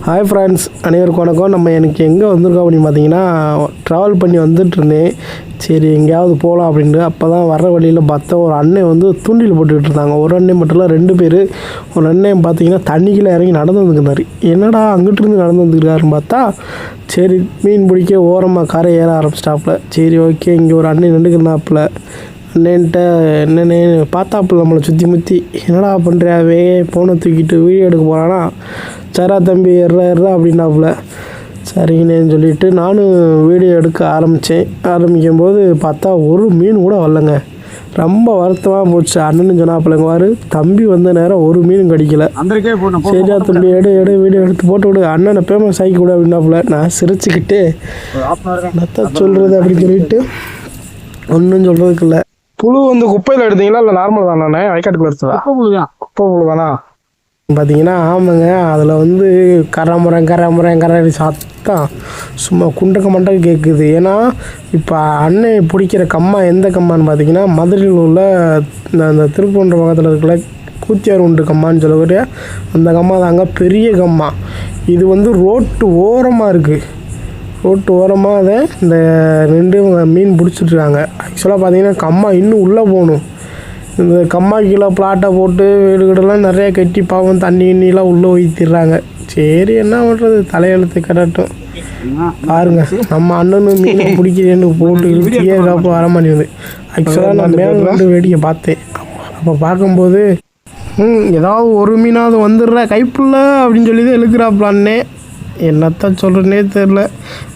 Hi friends அனைவருக்கும் வணக்கம். நம்ம எனக்கு எங்கே வந்திருக்கோம் அப்படின்னு பார்த்தீங்கன்னா ட்ராவல் பண்ணி வந்துட்டு இருந்தேன். சரி எங்கேயாவது போகலாம் அப்படின்ட்டு. அப்போ தான் வர வழியில் பார்த்தா ஒரு அண்ணன் வந்து தூண்டில் போட்டுக்கிட்டு இருந்தாங்க. ஒரு அண்ணன் மட்டும் இல்லை ரெண்டு பேர். ஒரு அண்ணன் பார்த்தீங்கன்னா தண்ணிக்குள்ளே இறங்கி நடந்து வந்துருந்தார். என்னடா அங்கிட்டிருந்து நடந்து வந்துருக்காருன்னு பார்த்தா சரி மீன் பிடிக்க ஓரமாக கரை ஏற ஆரம்பிச்சிட்டாப்புல. சரி ஓகே இங்கே ஒரு அண்ணன் நின்றுக்கிருந்தாப்புல அண்ணன்ட்ட என்னென்னு பார்த்தாப்புல நம்மளை சுற்றி முற்றி என்னடா பண்ணுறியாவே ஃபோனை தூக்கிட்டு வீடியோ எடுக்க போகிறானா சரா தம்பி எர்றா எர்றா அப்படின்னாப்புல. சரிங்கண்ணேன்னு சொல்லிவிட்டு நானும் வீடியோ எடுக்க ஆரம்பித்தேன் ஆரம்பிக்கும் போது பார்த்தா ஒரு மீன் கூட வரலங்க. ரொம்ப வருத்தமாக போச்சு. அண்ணன்னு சொன்னாப்பிலங்க வாரு தம்பி வந்த நேரம் ஒரு மீனும் கிடைக்கல. சரியா தம்பி எடு எடு வீடியோ எடுத்து போட்டு விடு. அண்ணனை பேமெண்ட் சாய்க்க விடு அப்படின்னாப்புல. நான் சிரிச்சுக்கிட்டு நத்த சொல்கிறது அப்படின்னு சொல்லிட்டு ஒன்றும் சொல்கிறதுக்கு இல்லை. புழு வந்து குப்பையில் எடுத்தீங்களா? இல்லை நார்மல் தானே வயக்காட்டுக்குள்ள எடுத்ததா? குப்பை புழு தான் குப்பை புழு தானா பார்த்தீங்கன்னா ஆமாங்க அதில் வந்து கரமுறம் கரமுறம் கரை சத்தம். சும்மா குண்டக்க மண்டக்க கேட்குது ஏன்னா இப்போ அன்னை பிடிக்கிற கம்மா எந்த கம்மான்னு பார்த்தீங்கன்னா மதுரையில் உள்ள இந்த அந்த திருப்பூன்ற பக்கத்தில் இருக்கிற கூத்தியார் உண்டு கம்மான்னு சொல்லக்கூடிய அந்த கம்மா தாங்க பெரிய கம்மா. இது வந்து ரோட்டு ஓரமாக இருக்குது ரோட்டு ஓரமாக அதை இந்த ரெண்டு மீன் பிடிச்சிட்ருக்காங்க ஆக்சுவலாக பார்த்தீங்கன்னா கம்மா இன்னும் உள்ளே போகணும். இந்த கம்மா கீழே பிளாட்டை போட்டு வீடு வீடெல்லாம் நிறைய கட்டி பாவம் தண்ணி கிண்ணிலாம் உள்ளே ஊற்றிடுறாங்க சரி என்ன பண்ணுறது தலையெழுத்து கிடட்டும் பாருங்க நம்ம அண்ணனும் மீன் பிடிக்கிறேன்னு போட்டு இழுத்தியே காப்பு வர மாட்டேங்குது ஆக்சுவலாக நான் மேலே வந்து வேடிக்கை பார்த்தேன். அப்போ பார்க்கும்போது ம் ஏதாவது ஒரு மீனாவது வந்துடுற கைப்புள்ள அப்படின்னு சொல்லி தான் இழுக்கிறாப்லான்னே என்னத்த சொல்கிறேனே தெரில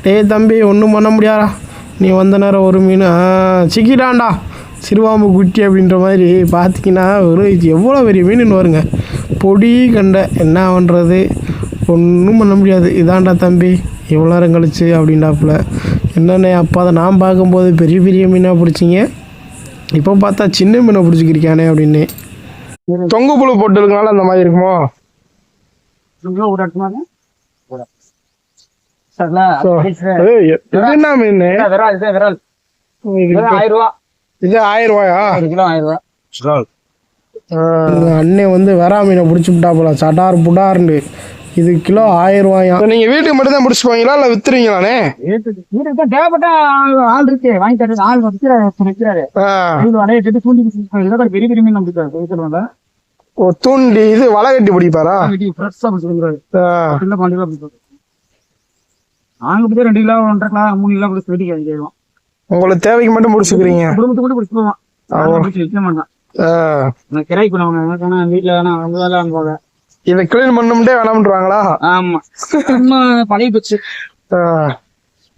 டேய் தம்பி ஒன்றும் பண்ண முடியாதா? நீ வந்த நேரம் ஒரு மீன் சிக்கிட்டான்டா. சிறுவாம்பு குட்டி அப்படின்ற மாதிரி பார்த்திங்கன்னா ஒரு எவ்வளோ பெரிய மீன்னு வருங்க பொடி கண்ட. என்ன பண்ணுறது ஒன்றும் பண்ண முடியாது. இதான்டா தம்பி. இவ்வளோ நேரம் கழிச்சு அப்படின்டாப்புல. என்னென்ன அப்போ அதை நான் பார்க்கும்போது பெரிய பெரிய மீனாக பிடிச்சிங்க. இப்போ பார்த்தா சின்ன மீனை பிடிச்சிக்கிருக்கானே அப்படின்னு. தொங்கு புழு போட்டு இருக்கனால அந்த மாதிரி இருக்குமோ? என்ன மீன்? ஆயிரம் ரூபா. இது ஆயிரம் ரூபாயா ஒரு கிலோ ஆயிரம் ரூபா அண்ணன் வந்து வெறா மீனை பிடிச்சி விட்டாப்புல சட்டார் புடார்னு. இது கிலோ ஆயிரம் ரூபாயா நீங்க வீட்டுக்கு மட்டும் தான் பிடிச்சி போவீங்களா இல்லை வித்துருவீங்களாண்ணே வீட்டுக்கு தான் தேவைப்பட்ட ஆள் இருக்கு. வாங்கி தரது ஆள் விற்கிறாரு விற்கிறாரு வலையை கட்டி தூண்டி பெரிய பெரிய மீன் வீட்டுல ஓ தூண்டி இது வலை கட்டி பிடிப்பாரா? வெட்டி ஃப்ரெஷ்ஷா பிடிச்சிருக்காரு ஆ கிலோ பன்னெண்டு கிலோ பிடிச்சிருக்காரு நாங்க பிடிச்சா ரெண்டு கிலோ ஒன்றரை கிலோ மூணு கிலோ பிடிச்சி வெட்டி கேட்கலாம் உங்களுக்கு தேவைக்கு மட்டும் பிடிச்சிக்கிறீங்க குடும்பத்துக்கு கூட பிடிச்சி போவான் கிராய்க்கு பண்ணுவாங்க ஆனா வீட்டுல வேணா அவங்க வேலை அனுப்புவாங்க இதை கிளீன் பண்ணும்ட்டே வேணாம்ன்றாங்களா? ஆமா. பழைய போச்சு.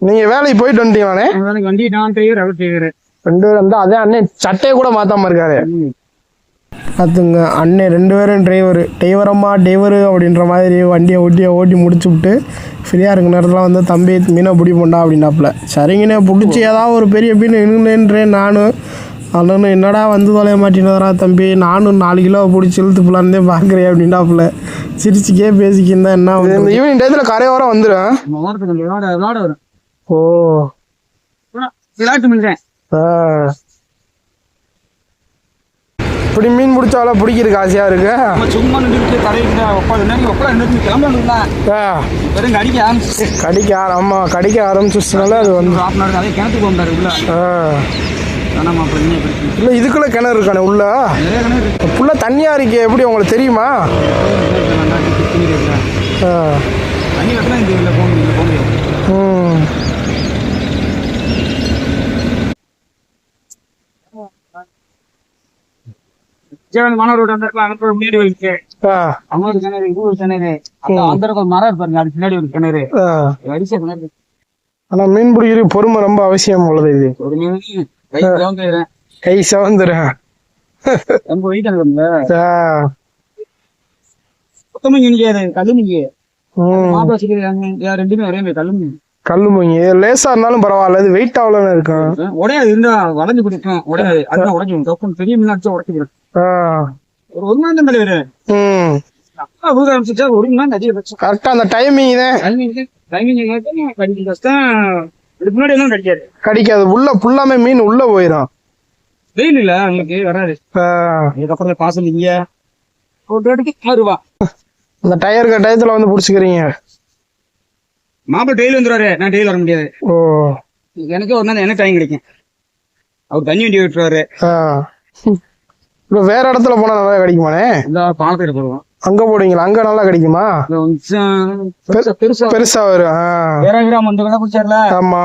நீங்க வேலைக்கு போயிட்டு வந்துட்டீங்களாண்ணே? வேலைக்கு வண்டி நான் டிரைவர் அவர் டிரைவர் ரெண்டு பேரும் வந்து அதே அண்ணன் சட்டையை கூட மாத்தாம இருக்காரு. பார்த்துங்க. அண்ணன் ரெண்டு பேரும் டிரைவரு டிரைவரம்மா டிரைவரு அப்படின்ற மாதிரி வண்டியை ஓட்டி ஓட்டி முடிச்சு விட்டு ஃப்ரீயாக இருக்க நேரத்தில் வந்து தம்பி மீனை பிடிப்போண்டா அப்படின்னாப்புல. சரிங்கண்ணே பிடிச்சி ஏதாவது ஒரு பெரிய மீன் இணுங்கன்றேன் நானும் அண்ணனும் என்னடா வந்து தொலைய மாட்டேனதரா தம்பி? நானும் நாலு கிலோ பிடிச்சி இழுத்து போலான்னே பார்க்குறேன் அப்படின்னாப்புல. சிரிச்சுக்கே பேசிக்கிருந்தா என்ன ஈவினிங் டயத்தில் கரையோரம் வந்துடும் ஓ. விளையாட்டு மில்றேன். ஆ. இப்படி மீன் பிடிச்சால பிடிக்கிறதுக்கு ஆசையாக இருக்கு சும்மா கடைக்கு நின்று கடிக்க ஆரம்பிச்சு கடிக்க ஆரம்பிச்சிச்சுனால அது வந்து இல்ல இதுக்குள்ள கிணறு இருக்கானே உள்ள நிறைய கிணறு இருக்கு புள்ள தண்ணியா இருக்கே எப்படி உங்களுக்கு தெரியுமா ஆ. தண்ணி வெட்டினா இந்த இதில் போக முடியும் போக முடியாது ம். விஜயகாந்த் மாணவர் ரோடு அந்த இடத்துல அனுப்புற முன்னாடி இருக்கு ஆ. அவங்க ஒரு கிணறு இது ஒரு கிணறு அந்த இடத்துல ஒரு மரம் இருப்பாருங்க அது பின்னாடி ஒரு கிணறு. வரிசை கிணறு. ஆனா மீன் பிடிக்கிறது பொறுமை ரொம்ப அவசியம் உள்ளது இது. ஒரு மீன் கை சவந்துடும் ரொம்ப வெயிட் அனுப்புங்க ஆ. சுத்தமா நினைக்காது கல்லு நீங்க ம். மாப்பிள வச்சுக்கிறாங்க ரெண்டுமே ஒரே கல்லு மீன். கல்லு மூங்கி லேசா இருந்தாலும் பரவாயில்ல இது வெயிட் அவ்வளோன்னு இருக்கும். உடையாது இருந்தா வளைஞ்சு பிடிக்கும் உடையாது. அதுதான் உடைக்கும் தொப்பம் பெரிய மீன் அடிச்சா உடைச்சு. ஒரு ஒரு மணி நேரம் தலைவர். அப்பா ஊத ஆரம்பிச்சுட்டா ஒரு மணி நேரம் அதிக பட்சம் கரெக்டா அந்த டைமிங் தான் டைமிங் டைமிங் கஷ்டம் இதுக்கு முன்னாடி எல்லாம் கடிக்காது. கடிக்காது. உள்ள ஃபுல்லாமே மீன் உள்ள போயிடும் வெயில் இல்ல உங்களுக்கு வராது. ஆ. அதுக்கப்புறம் பாசல் இங்க ஒரு ரேட்டுக்கு ஆறு ரூபா அந்த டயர் டயத்துல வந்து பிடிச்சிக்கிறீங்க. மாப்பிள்ளை டெய்லி வந்துருவாரு. நான் டெய்லி வர முடியாது. ஓ. எனக்கு ஒரு நாள் எனக்கு டைம் கிடைக்கும். அவர் தண்ணி வண்டி விட்டுருவாரு ஆ. இப்போ வேற இடத்துல போனா நல்லா கிடைக்குமாண்ணே? இந்த பாலத்தில் போடுவோம். அங்க போடுவீங்களா? அங்க நல்லா கிடைக்குமா? பெருசா வரும். ஆமா.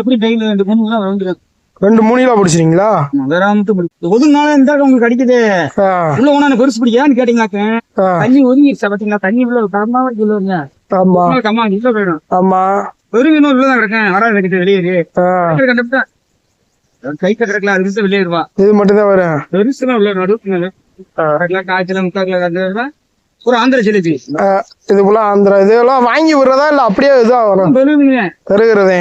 எப்படி டெய்லி ரெண்டு மூணு கிலோ வந்துடும் ரெண்டு மூணு கிலோ பிடிச்சிருங்களா ஒதுங்கினாலும் இந்த உங்களுக்கு கிடைக்குது. உள்ள எனக்கு பெருசு பிடிக்கான்னு கேட்டீங்களாக்க? தண்ணி ஒதுங்கிடுச்சா பாத்தீங்களா? தண்ணி உள்ள கம்மா கிலோங்க ஆமா. கம்மா கிலோ போயிடும். ஆமா. வெறும் இன்னொரு உள்ள தான் கிடக்கேன். வராது ஆ. கண்டுபிட்டா கை கட்டுறதுல அது இருந்து வெளியேறுவா இது மட்டும் தான் வரும் பெருசுலாம் உள்ள நடுவுக்கு. காய்ச்சல முக்காக்கில ஒரு ஆந்திர ஜிலேபி. இது போல ஆந்திரா. இதெல்லாம் வாங்கி விடுறதா இல்ல அப்படியே இதா வரும்? பெருகிறதே.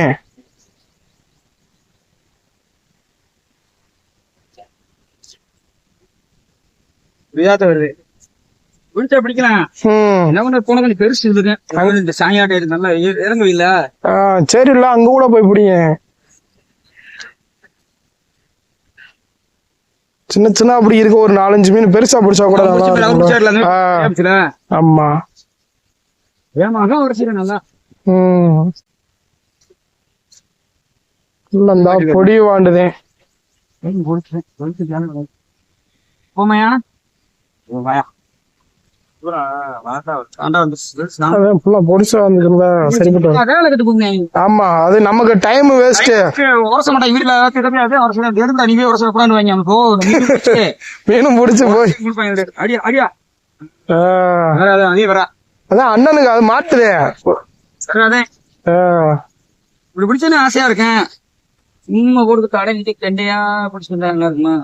விதாத்த வருது. பிடிச்சா பிடிக்கலாம். என்ன போன கொஞ்சம் பெருசு இருக்கு இந்த சாயாட்டை நல்லா இற- இறங்கவே இல்ல ஆ சரி இல்ல அங்க கூட போய் பிடிங்க. சின்ன சின்ன அப்படி இருக்க. ஒரு நாலஞ்சு மீன் பெருசா பிடிச்சா கூட ஆமா. ஒரு சீரை நல்லா. பொடி வாண்டுதே. போமையா வாயா. ஆமா அது நமக்கு டைம் வேஸ்ட் உரச மாட்டேன் வீட்டுல எடுத்து அனுப்பி உரச கூடாது வாங்கி அனுப்போ மீனும் பிடிச்சு போய். அடியா அடியா. அதான் அதே வரா அதான் அண்ணனுக்கு அது மாத்துதே. இப்படி பிடிச்சா ஆசையா இருக்கேன். சும்மா கொடுத்து கடைஞ்சிட்டு கண்டையா பிடிச்சிருந்தா நல்லா இருக்குமா?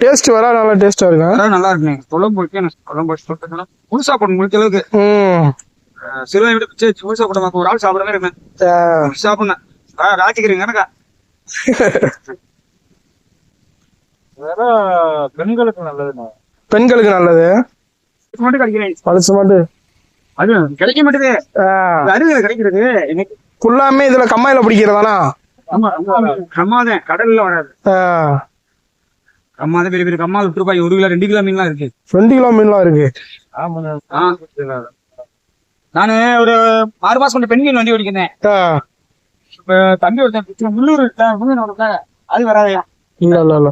டேஸ்ட் வர நல்லா டேஸ்டா இருக்கும் நல்லா இருக்குங்க குழம்பு வைக்க குழம்பு வச்சு சொல்லிட்டு முழுசா போடணும் முடிஞ்ச அளவுக்கு. ம். சிறுவை விட்டு பிடிச்சி முழுசா போட ஒரு ஆள் சாப்பிட மாதிரி இருக்கேன் சாப்பிடணும் ராத்திக்கிறீங்க எனக்கா? வேற பெண்களுக்கு நல்லதுண்ணா. பெண்களுக்கு நல்லது. மட்டும் கிடைக்கிறேன் பழசு மட்டும். அது கிடைக்க மாட்டேது. அருகே கிடைக்கிறது எனக்கு ஃபுல்லாமே இதுல கம்மாயில பிடிக்கிறதானா? ஆமா கம்மாதான். கடல்ல வராது. ஆ, கம்மாதான் பெரிய பெரிய கம்மா விட்டு ரூபாய் ஒரு கிலோ ரெண்டு கிலோ மீன்லாம் இருக்கு. ரெண்டு கிலோ மீன்லாம் இருக்கு. நானு ஒரு ஆறு மாசம் கொஞ்சம் பெண்கள் வண்டி ஓடிக்கிறேன் இப்ப தம்பி ஒருத்தன் முன்னூறு முன்னூறு அது வராதையா இல்ல இல்ல இல்ல.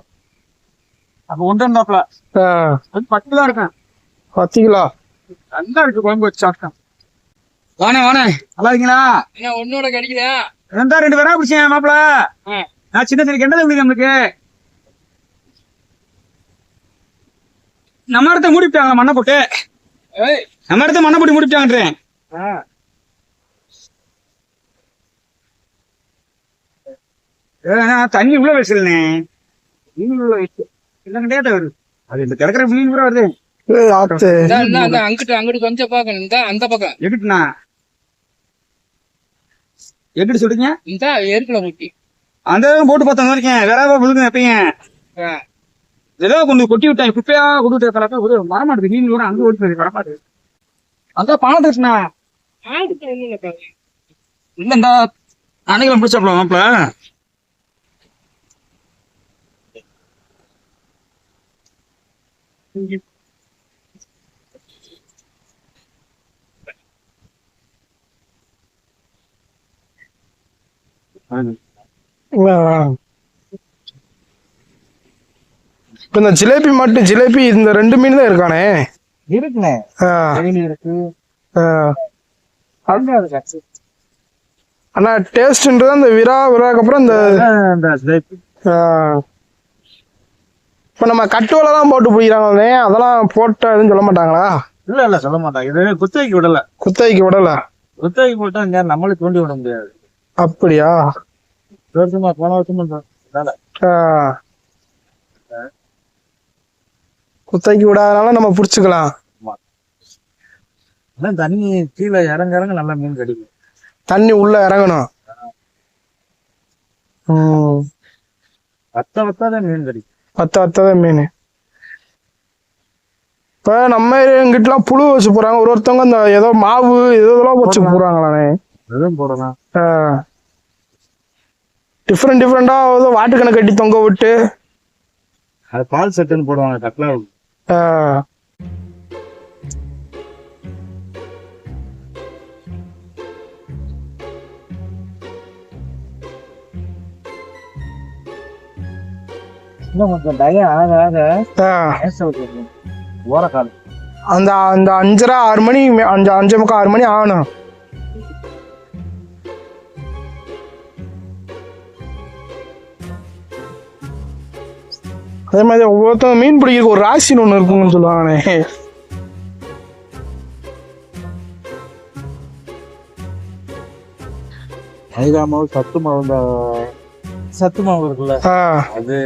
அப்ப ஒன்று இருந்தாப்ல பத்து தான் இருக்கேன் பத்து கிலோ. நல்லா இருக்கு குழம்பு வச்சு சாப்பிட்டேன் வாணே வாணே. நல்லா இருக்கீங்களா? ஒன்னோட கிடைக்குதா? ரெண்டா ரெண்டு பேரா பிடிச்சேன் மாப்பிள. நான் சின்ன சின்ன கெண்டது நம்மளுக்கு. நம்ம இடத்த மூடிட்டாங்க மண்ணை போட்டு? நம்ம இடத்த மண்ணை போட்டு மூடிட்டாங்கன்றேன் தண்ணி உள்ள வச்சிருந்தே மீன் உள்ள வச்சு. இல்லை கிடையாது வருது அது இந்த கிடக்குற மீன் கூட வருது. அங்கிட்டு அங்கிட்டு கொஞ்சம் பாக்கணும் இந்த அந்த பக்கம். எங்கிட்டுண்ணா? எங்கிட்டு சொல்றீங்க? இந்த முட்டி. அந்த போட்டு பார்த்தோம் வரைக்கும் வேற விழுங்க எப்பயும். ஏதோ கொஞ்சம் கொட்டி விட்டாங்க குப்பையா கொடுத்து கலக்க ஒரு வரமாட்டுது. நீங்க கூட அங்க ஓடி போய் வரமாட்டுது. அந்த பணம் தட்டுனா இல்ல இந்த அன்னைக்கு பிடிச்சாப்ல மாப்பிள. ஆ. இப்ப இந்த ஜிலேபி மட்டும் ஜிலேபி இந்த ரெண்டு மீன் தான் இருக்கானே? இருக்குண்ணே. இருக்கு. ஆனா டேஸ்ட்ன்றது அந்த விரா விராக்கு அப்புறம் இந்த. இப்ப நம்ம கட்டுவலை தான் போட்டு பிடிக்கிறாங்க அதெல்லாம் போட்டா எதுவும் சொல்ல மாட்டாங்களா? இல்ல இல்ல சொல்ல மாட்டாங்க. இது குத்தகைக்கு விடல. குத்தகைக்கு விடல. குத்தகைக்கு போட்டா இங்க நம்மளே தூண்டி விட முடியாது. அப்படியா? வருஷமா போன வருஷமா ஆ. குத்தகைக்கு விடாதனால நம்ம புடிச்சுக்கலாம். தண்ணி கீழே இறங்க இறங்க நல்லா மீன் கிடைக்கும். தண்ணி உள்ள இறங்கணும். ம். வத்த வத்தாதான் மீன் கிடைக்கும். வத்த வத்ததான் மீன். இப்ப நம்ம எங்கிட்டலாம் புழு வச்சு போறாங்க ஒரு ஒருத்தவங்க இந்த ஏதோ மாவு ஏதோ இதெல்லாம் வச்சு போறாங்களானே வெறும் போடலாம். டிஃப்ரெண்ட் டிஃப்ரெண்டா ஏதோ வாட்டுக்கணை கட்டி தொங்க விட்டு. அது பால் செட்டுன்னு போடுவாங்க கட்லா Uh, அந்த அந்த அஞ்சரை ஆறு மணி அஞ்சு அஞ்சு முக்கால் ஆறு மணி ஆகணும் அதே மாதிரி ஒவ்வொருத்தவங்க மீன் பிடிக்கிறதுக்கு ஒரு ராசின்னு ஒன்று இருக்குங்கன்னு சொல்லுவாங்கண்ணே. மைதா மாவு சத்து மாவு இந்த சத்து மாவு இருக்குல்ல. அது.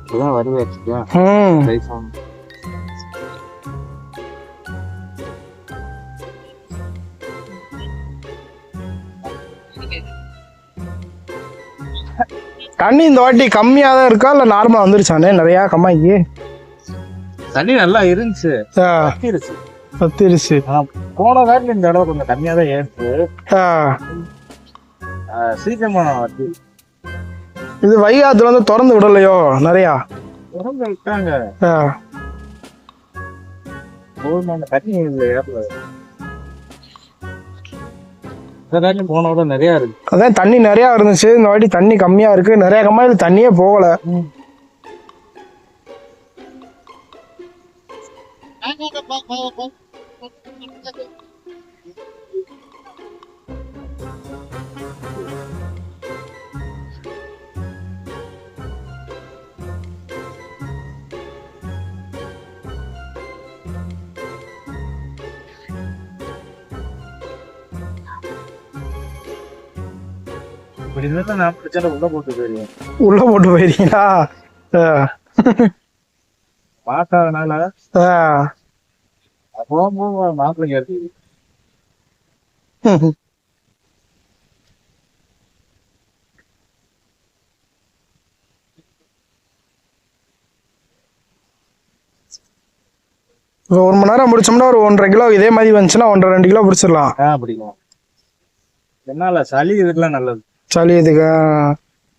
இப்பதான் தண்ணி இந்த வாட்டி கம்மியாக தான் இருக்கா? இல்லை நார்மலாக வந்துருச்சானே? நிறையா கம்மாய்க்கு தண்ணி நல்லா இருந்துச்சு. பத்திருச்சு. பத்திருச்சு. போன காட்டில் இந்த தடவை கொஞ்சம் கம்மியா தான் ஏறுச்சு. ஆ. ஆஹ் சீக்கிரமா வருது இது வைகாத்துல வந்து திறந்து விடலையோ? நிறையா. திறந்து விட்டாங்க. போதுமான தண்ணி ஏறல. காட்டிலும் போன விட நிறைய இருக்கு. அதான் தண்ணி நிறையா இருந்துச்சு. இந்த வாட்டி தண்ணி கம்மியாக இருக்கு. நிறைய கம்மாயில் தண்ணியே போகல. இப்படி இருந்தா நான் பிரச்சனை உள்ள போட்டு போயிருவேன். உள்ள போட்டு போயிருக்கீங்களா? ஆ. போகும்போது மாப்பிள்ளைங்க இருக்கு ஒரு மணி நேரம் பிடிச்சோம்னா ஒரு ஒன்றரை கிலோ இதே மாதிரி வந்துச்சுன்னா ஒன்றரை ரெண்டு கிலோ பிடிச்சிடலாம். பிடிக்கும். என்னால சளி இதுக்கெல்லாம் நல்லது. சளி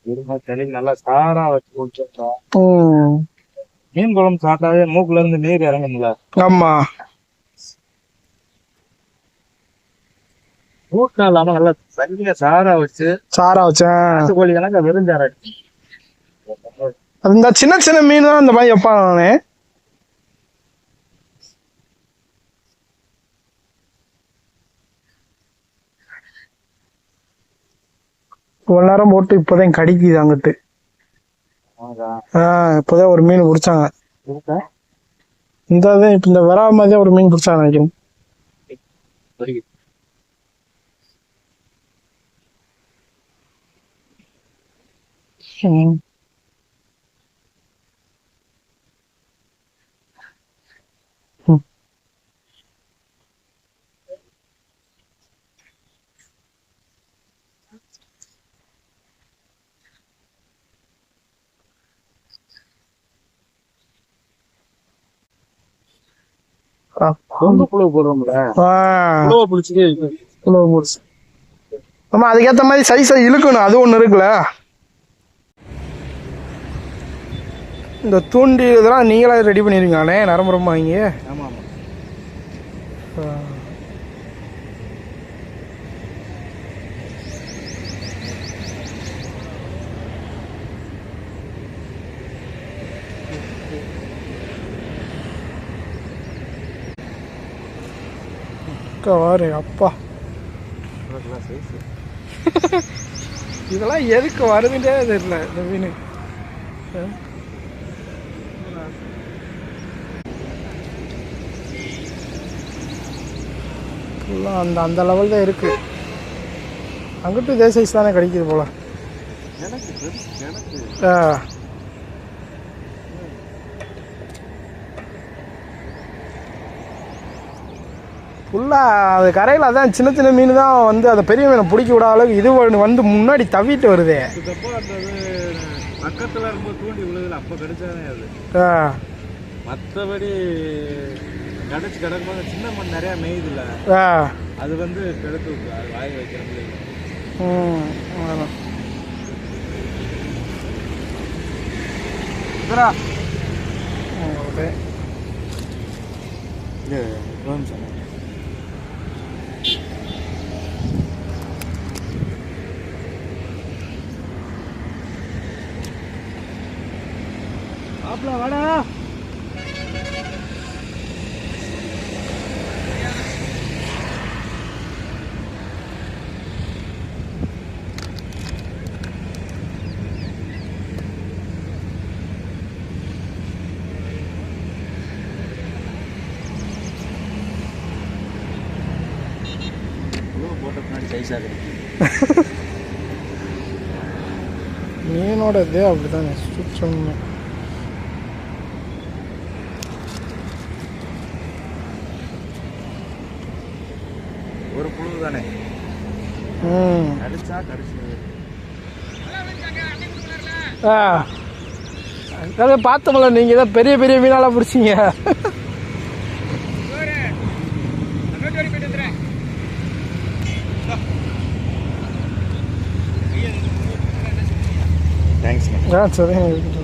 இருமா சளி நல்லா சாரா வச்சு குடிச்சோம் மீன் குழம்பு சாப்பிட்டாவே மூக்குல இருந்து நீர் இறங்கும்ல ஆமா. மூக்கா இல்லாம நல்லா சளிய சாரா வச்சு சாரா வச்சேன். கோழி கணக்கு வெறும் சாரா. இந்த சின்ன சின்ன மீன் தான் இந்த மாதிரி வைப்பான் நானே. ஒரு நேரம் போட்டு இப்போதான் கடிக்குது அங்கிட்டு. ஆ இப்போதான் ஒரு மீன் பிடிச்சாங்க. இந்த இப்போ இந்த வரா மாதிரி ஒரு மீன் பிடிச்சாங்க நினைக்கிறேன். ம். ரொம்ப புழுவை முடிச்சு ஆமா அதுக்கேற்ற மாதிரி சைஸை இழுக்கணும். அது ஒன்று இருக்குல்ல. இந்த தூண்டி இதெல்லாம் நீங்களே ரெடி பண்ணிருக்கானே நரம்புறமா வாங்கி. ஆமா ஆமா. வாரு அப்பா. இதெல்லாம் எதுக்கு வருதுன்றே தெரியல இந்த மீன். ஃபுல்லாக அந்த அந்த லெவல் தான் இருக்கு. அங்கிட்டும் இதே சைஸ் தானே கிடைக்குது போல. ஆ. ஃபுல்லாக அது கரையில் அதான் சின்ன சின்ன மீன் தான் வந்து அதை பெரிய மீனை பிடிக்க விடாத அளவுக்கு இது வந்து முன்னாடி தவிட்டு வருதே. பக்கத்துல இருக்கும்போது தூண்டி விழுதுல அப்ப கிடைச்சானே அது. ஆ. மத்தபடி கிடைச்சு கிடக்கும்போது சின்ன மண் நிறைய மேயுதுல ஆ. அது வந்து கெடுத்து விட்டு அது வாய் வைக்கிற முடியல. இதுரா ஓகே. இது மாப்பிள வாடா. மீனோட இதே அப்படிதாங்க சுத்தம் ஒரு புழு தானே? கடிச்சா கடிச்சு. ஆ. அதை பார்த்தோம்ல நீங்கள் தான் பெரிய பெரிய மீனாலாம் பிடிச்சிங்க. தேங்க்ஸ்ண்ணே ஆ சரிங்க.